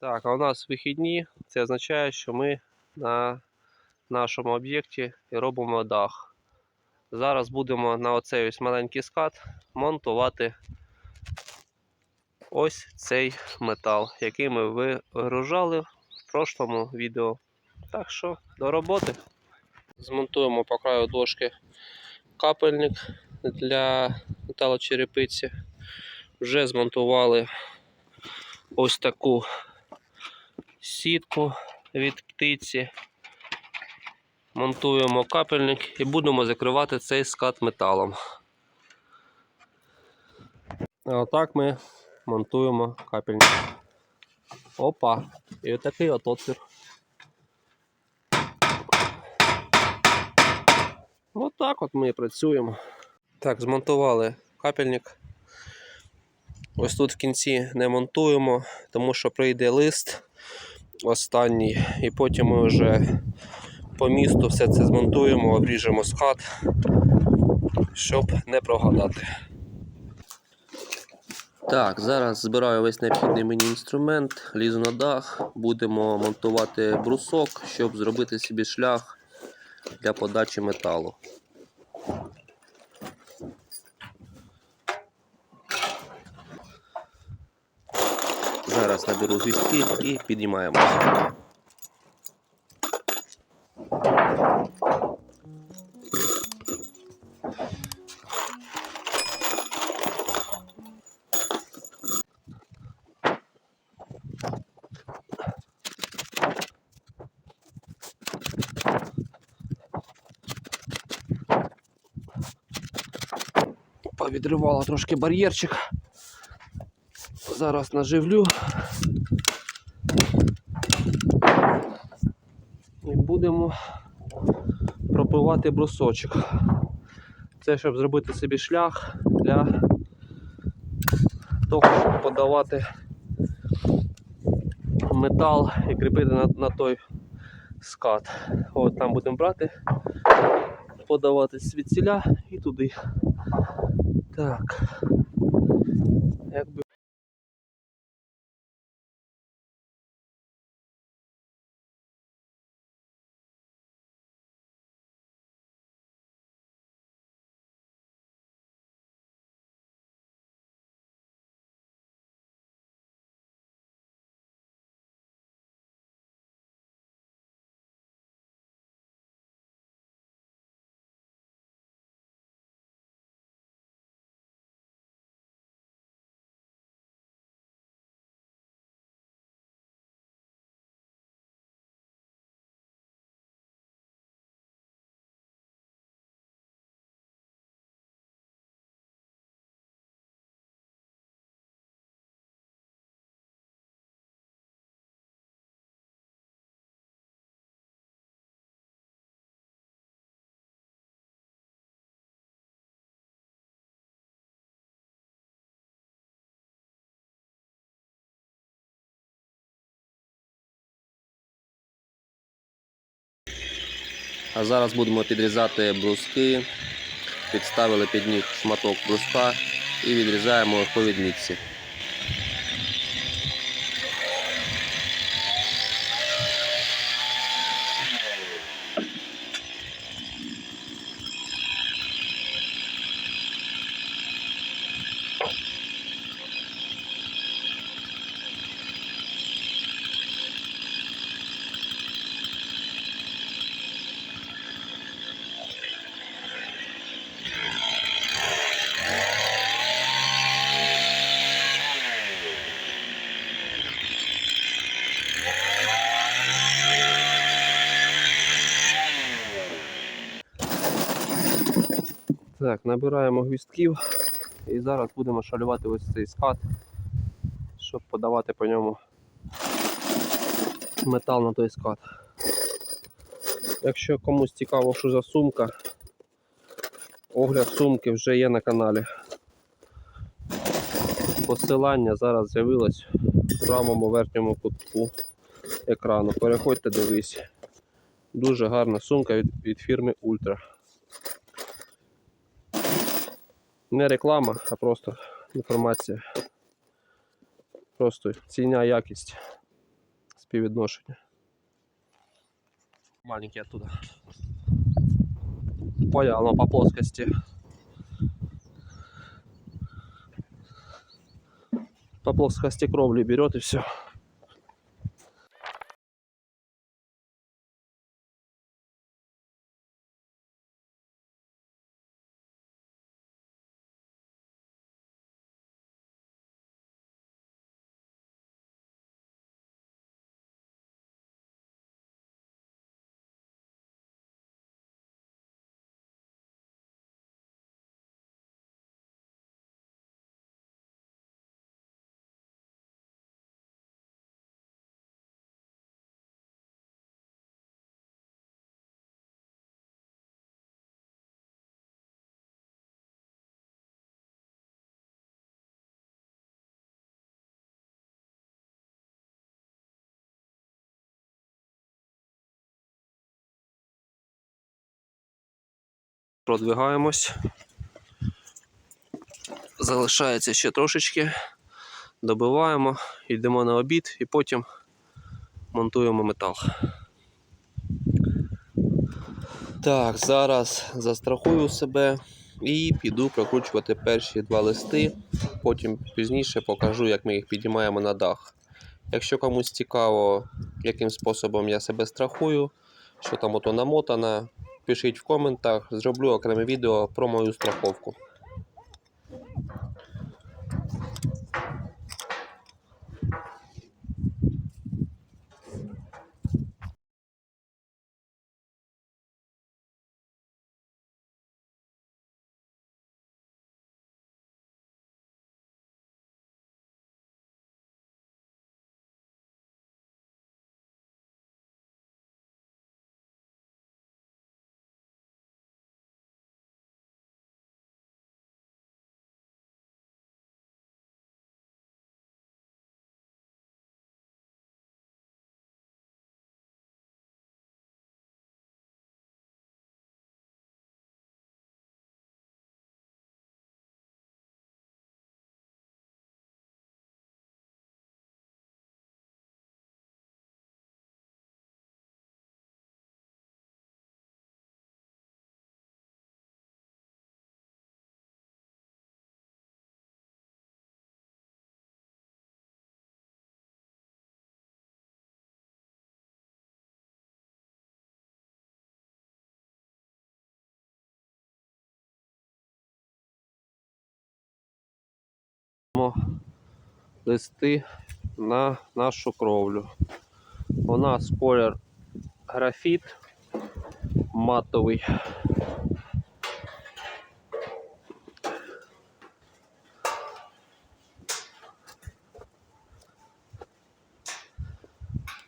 Так, а у нас вихідні. Це означає, що ми на нашому об'єкті робимо дах. Зараз будемо на оцей ось маленький скат монтувати ось цей метал, який ми вигружали в прошлому відео. Так що до роботи. Змонтуємо по краю дошки капельник для металочерепиці. Вже змонтували ось таку сітку від птиці. Монтуємо капельник і будемо закривати цей скат металом. А отак ми монтуємо капельник. Опа! І отакий от отвір. Отак от ми і працюємо. Так, змонтували капельник. Ось тут в кінці не монтуємо, тому що прийде лист останній, і потім ми вже по місту все це змонтуємо, обріжемо скат, щоб не прогадати. Так, зараз збираю весь необхідний мені інструмент, лізу на дах, будемо монтувати брусок, щоб зробити собі шлях для подачі металу. Зараз наберу гвіздки і піднімаємося. Повідривала трошки бар'єрчик. Зараз наживлю. І будемо пропивати брусочок. Це щоб зробити собі шлях для того, щоб подавати метал і кріпити на, на той скат. От там будемо брати, подавати звідсіля і туди. Так. А зараз будемо підрізати бруски. Підставили під них шматок бруска і відрізаємо по відмітці. Так, набираємо гвістків і зараз будемо шалювати ось цей скат, щоб подавати по ньому метал на той скат. Якщо комусь цікаво, що за сумка, огляд сумки вже є на каналі. Посилання зараз з'явилось в правому верхньому кутку екрану. Переходьте, дивись. Дуже гарна сумка від, від фірми Ультра. Не реклама, а просто інформація. Просто ціня якість. співвідношення. Маленький оттуда. Понял, оно по плоскости. По плоскости кровли берет и все. Продвигаємось. Залишається ще трошечки. Добиваємо, йдемо на обід і потім монтуємо метал. Так, зараз застрахую себе і піду прокручувати перші два листи. Потім пізніше покажу, як ми їх підіймаємо на дах. Якщо комусь цікаво, яким способом я себе страхую, що там ото намотано, пишіть в коментах, зроблю окреме відео про мою страховку. Листи на нашу кровлю. У нас колір графіт матовий.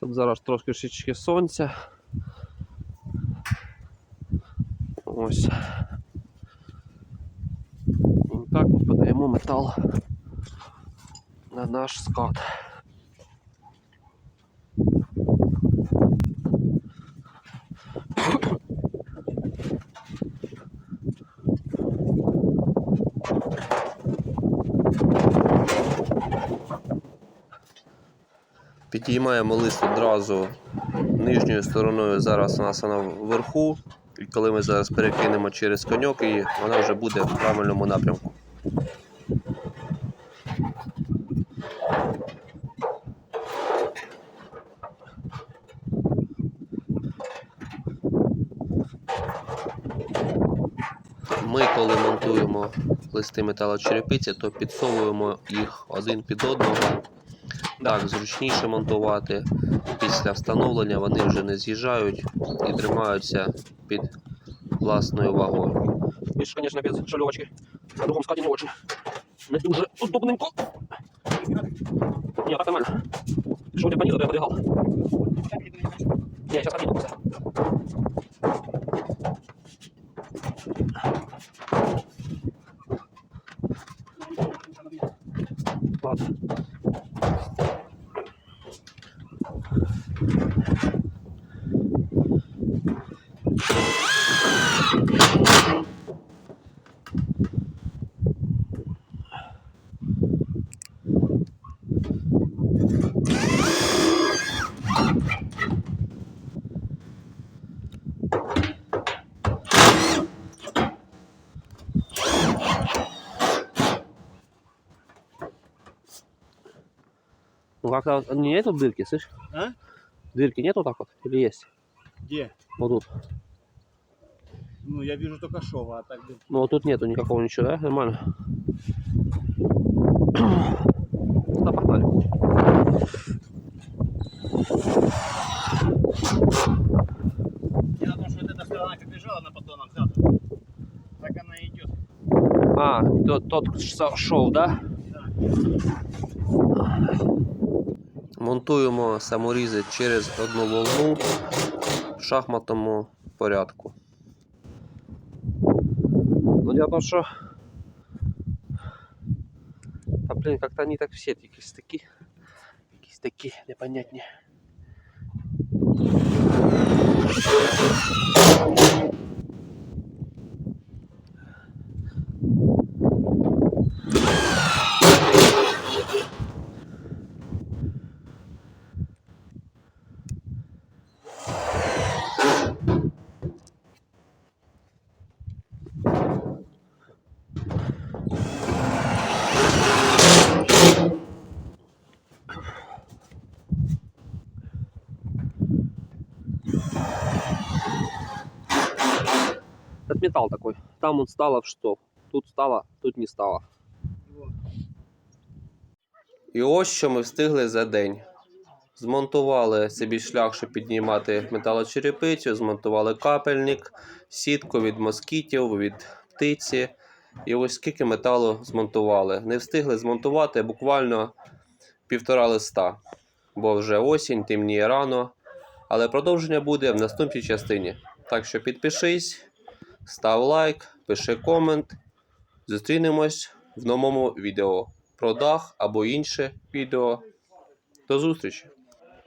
Тут зараз трошки шички сонця. Ось. І так подаємо метал на наш скат. Підіймаємо лист одразу нижньою стороною, зараз у нас вона вверху, і коли ми зараз перекинемо через коньок, і вона вже буде в правильному напрямку. Ми, коли монтуємо листи металочерепиці, то підсовуємо їх один під одного. Так, зручніше монтувати. Після встановлення вони вже не з'їжджають і тримаються під власною вагою. Більш, звісно, без шальовочки. На другому складі не очень. Не дуже удобненько. Ні, так нормально. Що у тебе понизу, то я подвигал. Ні, зараз просто. Как-то нету дырки, слышь? А? Дырки нет вот так вот? Или есть? Где? Вот тут. Ну, я вижу только шова, а так бы- Ну вот тут нету никакого ничего, да? Нормально. Да, погнали. В том, что вот эта сторона как лежала на поддонах взята, так она и идет. А, тот, тот шов, да? Монтуємо саморізи через одну волну в шахматному порядку. Ну, дело в що... Та, блін, як-то вони так всі якісь такі. Якісь такі непонятні. Это металл такой. Там он стало в что? Тут стало, тут не стало. І ось що ми встигли за день. Змонтували собі шлях, щоб піднімати металочерепицю, змонтували капельник, сітку від москітів, від птиці. І ось скільки металу змонтували. Не встигли змонтувати буквально півтора листа, бо вже осінь, темніє рано. Але продовження буде в наступній частині. Так що підпишись, став лайк, пиши комент. Зустрінемось в новому відео про дах або інше відео. До зустрічі!